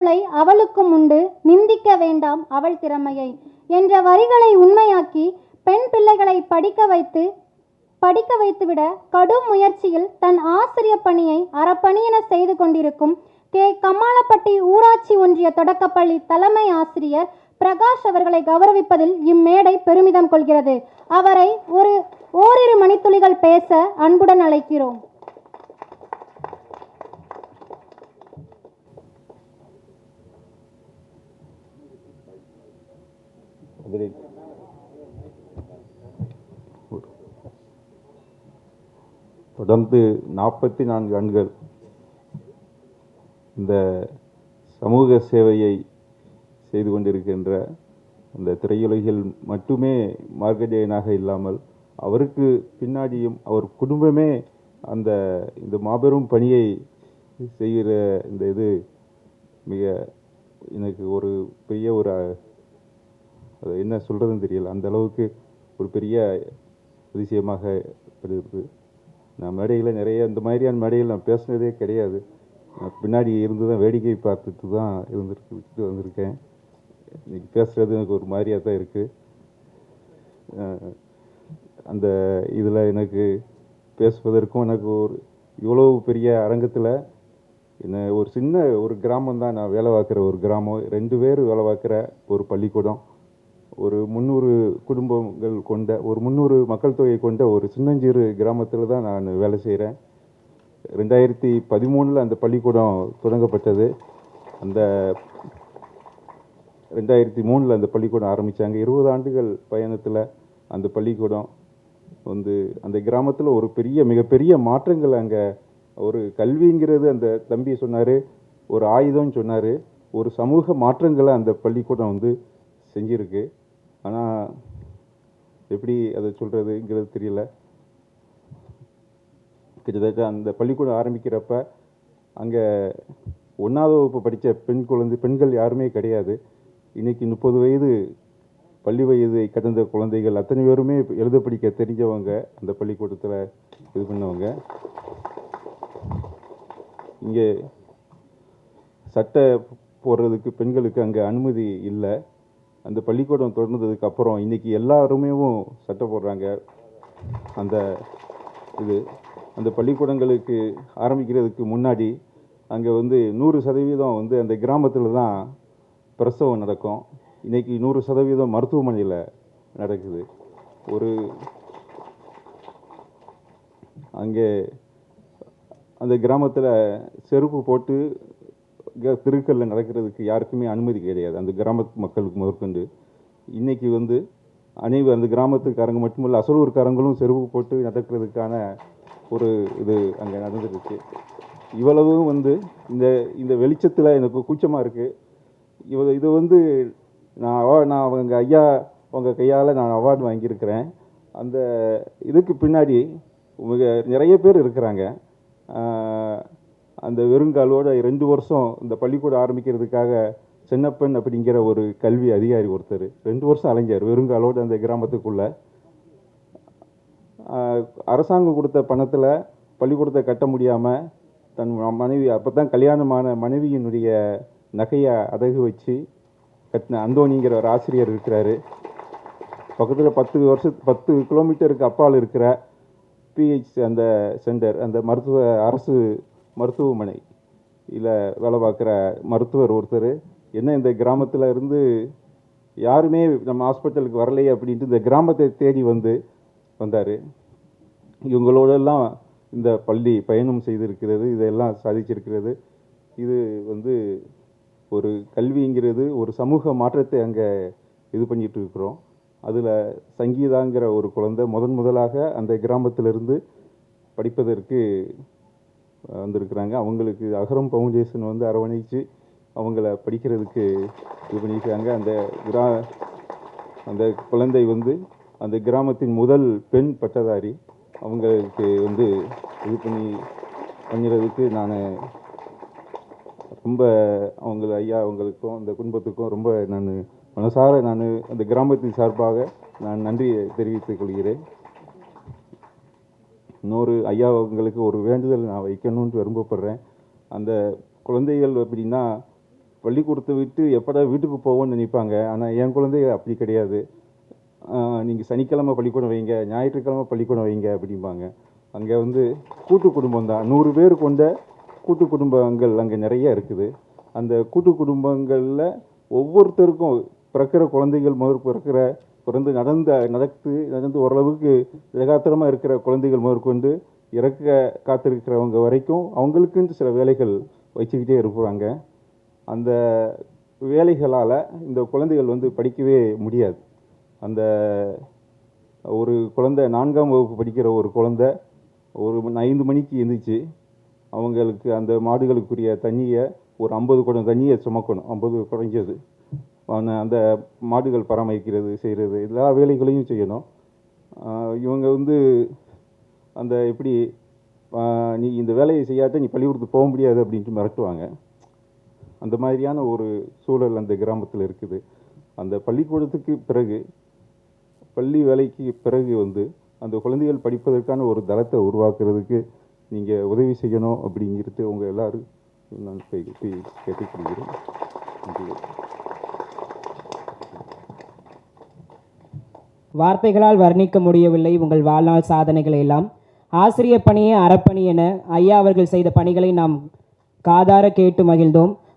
அவளை அவளுக்கும் உண்டு நிந்திக்க வேண்டாம் அவள் திறமையை என்ற வரிகளை உண்மையாக்கி பெண் பிள்ளைகளை படிக்க வைத்து படிக்க வைத்துவிட கடும் முயற்சியில் தன் ஆசிரிய பணியை அறப்பணியென செய்து கொண்டிருக்கும் கே. கம்மாளப்பட்டி ஊராட்சி ஒன்றிய தொடக்கப்பள்ளி தலைமை ஆசிரியர் பிரகாஷ் அவர்களை கௌரவிப்பதில் இம்மேடை பெருமிதம் கொள்கிறது. அவரை ஒரு ஓரிரு மணித்துளிகள் பேச அன்புடன் அழைக்கிறோம். தொடர்ந்து நாற்பத்தி நான்கு ஆண்கள் இந்த சமூக சேவையை செய்து கொண்டிருக்கின்ற அந்த திரையுலகில் மட்டுமே மார்க்கஜேயனாக இல்லாமல் அவருக்கு பின்னாடியும் அவர் குடும்பமே அந்த இந்த மாபெரும் பணியை செய்கிற இந்த இது மிக எனக்கு ஒரு பெரிய ஒரு அது என்ன சொல்கிறதுன்னு தெரியல. அந்த அளவுக்கு ஒரு பெரிய அதிசயமாக இருக்குது நான் மேடையில் நிறைய இந்த மாதிரியான மேடையில் நான் பேசுனதே கிடையாது. நான் பின்னாடி இருந்து தான் வேடிக்கை பார்த்துட்டு தான் இருந்துட்டு வந்திருக்கேன். இன்றைக்கி பேசுகிறது எனக்கு ஒரு மாதிரியாக தான் இருக்குது அந்த இதில் எனக்கு பேசுவதற்கும் எனக்கு ஒரு இவ்வளவு பெரிய அரங்கத்தில் என்ன ஒரு சின்ன ஒரு கிராமம் தான் நான் வேலை பார்க்குற ஒரு கிராமம். ரெண்டு பேர் வேலை பார்க்குற ஒரு பள்ளிக்கூடம். ஒரு முந்நூறு குடும்பங்கள் கொண்ட ஒரு முந்நூறு மக்கள் தொகை கொண்ட ஒரு சின்னஞ்சிறு கிராமத்தில் தான் நான் வேலை செய்கிறேன் ரெண்டாயிரத்தி பதிமூணில் அந்த பள்ளிக்கூடம் தொடங்கப்பட்டது. அந்த ரெண்டாயிரத்தி மூணில் அந்த பள்ளிக்கூடம் ஆரம்பித்தாங்க இருபது ஆண்டுகள் பயணத்தில் அந்த பள்ளிக்கூடம் வந்து அந்த கிராமத்தில் ஒரு பெரிய மிகப்பெரிய மாற்றங்கள் அங்கே. ஒரு கல்விங்கிறது அந்த தம்பி சொன்னார் ஒரு ஆயுதம்னு சொன்னார். ஒரு சமூக மாற்றங்களை அந்த பள்ளிக்கூடம் வந்து செஞ்சிருக்கு. ஆனால் எப்படி அதை சொல்கிறதுங்கிறது தெரியல. கிட்டத்தட்ட அந்த பள்ளிக்கூடம் ஆரம்பிக்கிறப்ப அங்கே ஒன்றாவது வகுப்பு படித்த பெண் குழந்தை பெண்கள் யாருமே கிடையாது. இன்னைக்கு முப்பது வயது பள்ளி வயதை கடந்த குழந்தைகள் அத்தனை பேருமே எழுத படிக்க தெரிஞ்சவங்க அந்த பள்ளிக்கூடத்தில் இது பண்ணவங்க. இங்கே சட்டை போடுறதுக்கு பெண்களுக்கு அங்கே அனுமதி இல்லை. அந்த பள்ளிக்கூடம் தொடர்ந்ததுக்கு அப்புறம் இன்னைக்கு எல்லாருமே சட்டை போடுறாங்க. அந்த இது அந்த பள்ளிக்கூடங்களுக்கு ஆரம்பிக்கிறதுக்கு முன்னாடி அங்கே வந்து நூறு சதவீதம் வந்து அந்த கிராமத்தில் தான் பிரசவம் நடக்கும். இன்றைக்கி நூறு சதவீதம் மருத்துவமனையில் நடக்குது. ஒரு அங்கே அந்த கிராமத்தில் செருப்பு போட்டு தெருக்களில் நடக்கிறதுக்கு யாருக்குமே அனுமதி கிடையாது. அந்த கிராமத்து மக்களுக்கு முதற்கொண்டு. இன்றைக்கி வந்து அனைவரும் அந்த கிராமத்துக்காரங்க மட்டுமல்ல அசலூர்காரங்களும் செருப்பு போட்டு நடக்கிறதுக்கான ஒரு இது அங்கே நடந்துருக்கு. இவ்வளவும் வந்து இந்த இந்த வெளிச்சத்தில் எனக்கு கூச்சமாக இருக்குது இவ இது வந்து நான் award- நான் அவங்க ஐயா உங்கள் கையால் நான் அவார்டு வாங்கியிருக்கிறேன். அந்த இதுக்கு பின்னாடி மிக நிறைய பேர் இருக்கிறாங்க. அந்த வெறுங்காலோட ரெண்டு வருஷம் இந்த பள்ளிக்கூடம் ஆரம்பிக்கிறதுக்காக சின்னப்பன் அப்படிங்கிற ஒரு கல்வி அதிகாரி ஒருத்தர் ரெண்டு வருஷம் அலைஞ்சார் வெறுங்காலோடு அந்த கிராமத்துக்குள்ளே. அரசாங்கம் கொடுத்த பணத்தில் பள்ளிக்கூடத்தை கட்ட முடியாமல் தன் மனைவி அப்போ தான் கல்யாணமான மனைவியினுடைய நகையை அடகு வச்சு கட்டின அந்தோணிங்கிற ஒரு ஆசிரியர் இருக்கிறாரு. பக்கத்தில் பத்து வருஷ பத்து கிலோமீட்டருக்கு அப்பால் இருக்கிற பிஹெச் அந்த சென்டர் அந்த மருத்துவ அரசு மருத்துவமனை இல்லை வேலை பார்க்குற மருத்துவர் ஒருத்தர் என்ன இந்த கிராமத்தில் இருந்து யாருமே நம்ம ஹாஸ்பிட்டலுக்கு வரலையே அப்படின்ட்டு இந்த கிராமத்தை தேடி வந்து வந்தார். இவங்களோடெல்லாம் இந்த பள்ளி பயணம் செய்திருக்கிறது இதெல்லாம் சாதிச்சிருக்கிறது. இது வந்து ஒரு கல்விங்கிறது ஒரு சமூக மாற்றத்தை அங்கே இது பண்ணிகிட்டு இருக்கிறோம். அதில் சங்கீதாங்கிற ஒரு குழந்தை முதன் முதலாக அந்த கிராமத்திலிருந்து படிப்பதற்கு வந்திருக்கிறாங்க. அவங்களுக்கு அகரம் ஃபவுண்டேஷன் வந்து அரவணைச்சு அவங்கள படிக்கிறதுக்கு இது பண்ணியிருக்காங்க அந்த கிரா அந்த குழந்தை வந்து அந்த கிராமத்தின் முதல் பெண் பட்டதாரி அவங்களுக்கு வந்து இது பண்ணி பண்ணுறதுக்கு நான் ரொம்ப அவங்கள ஐயா அவங்களுக்கும் அந்த குடும்பத்துக்கும் ரொம்ப நான் மனசார நான் அந்த கிராமத்தின் சார்பாக நான் நன்றியை தெரிவித்துக் கொள்கிறேன். இன்னொரு ஐயா அவங்களுக்கு ஒரு வேண்டுதல் நான் வைக்கணும்னு விரும்பப்படுறேன். அந்த குழந்தைகள் எப்படின்னா பள்ளிக்கூடத்தை விட்டு எப்படா வீட்டுக்கு போவோம்னு நினைப்பாங்க. ஆனால் என் குழந்தை அப்படி கிடையாது. நீங்கள் சனிக்கிழமை பள்ளிக்கூடம் வைங்க ஞாயிற்றுக்கிழமை பள்ளிக்கூடம் வைங்க அப்படிம்பாங்க. அங்கே வந்து கூட்டு குடும்பம் தான். நூறு பேர் கொண்ட கூட்டு குடும்பங்கள் அங்கே நிறைய இருக்குது. அந்த கூட்டு குடும்பங்களில் ஒவ்வொருத்தருக்கும் பிறக்கிற குழந்தைகள் முதல் பிறக்கிற பிறந்து நடந்த நடத்து நடந்து ஓரளவுக்கு திடகாத்திரமாக இருக்கிற குழந்தைகள் முதற்கொண்டு இறக்க காத்திருக்கிறவங்க வரைக்கும் அவங்களுக்குன்னு சில வேலைகள் வச்சுக்கிட்டே இருக்கிறாங்க அந்த வேலைகளால் இந்த குழந்தைகள் வந்து படிக்கவே முடியாது. அந்த ஒரு குழந்தை நான்காம் வகுப்பு படிக்கிற ஒரு குழந்தை ஒரு ஐந்து மணிக்கு எழுந்திரிச்சு அவங்களுக்கு அந்த மாடுகளுக்குரிய தண்ணியை ஒரு ஐம்பது குடம் தண்ணியை சுமக்கணும். ஐம்பது குறைஞ்சது. அந்த மாடுகள் பராமரிக்கிறது செய்கிறது எல்லா வேலைகளையும் செய்யணும். இவங்க வந்து அந்த எப்படி நீ இந்த வேலையை செய்யாட்ட நீ பள்ளிக்கூடத்துக்கு போக முடியாது அப்படின்ட்டு மிரட்டுவாங்க. அந்த மாதிரியான ஒரு சூழல் அந்த கிராமத்தில் இருக்குது. அந்த பள்ளிக்கூடத்துக்கு பிறகு பள்ளி வேலைக்கு பிறகு வந்து அந்த குழந்தைகள் படிப்பதற்கான ஒரு தளத்தை உருவாக்குறதுக்கு நீங்கள் உதவி செய்யணும் அப்படிங்கிறது உங்கள் எல்லோரும் நான் கேட்டுக்கொள்கிறேன். நன்றி. வார்த்தைகளால் வர்ணிக்க முடியவில்லை உங்கள் வாழ்நாள் சாதனைகளை எல்லாம் ஆசிரியர் பணியே அறப்பணி என ஐயா அவர்கள் செய்த பணிகளை நாம் காதார கேட்டு மகிழ்ந்தோம்.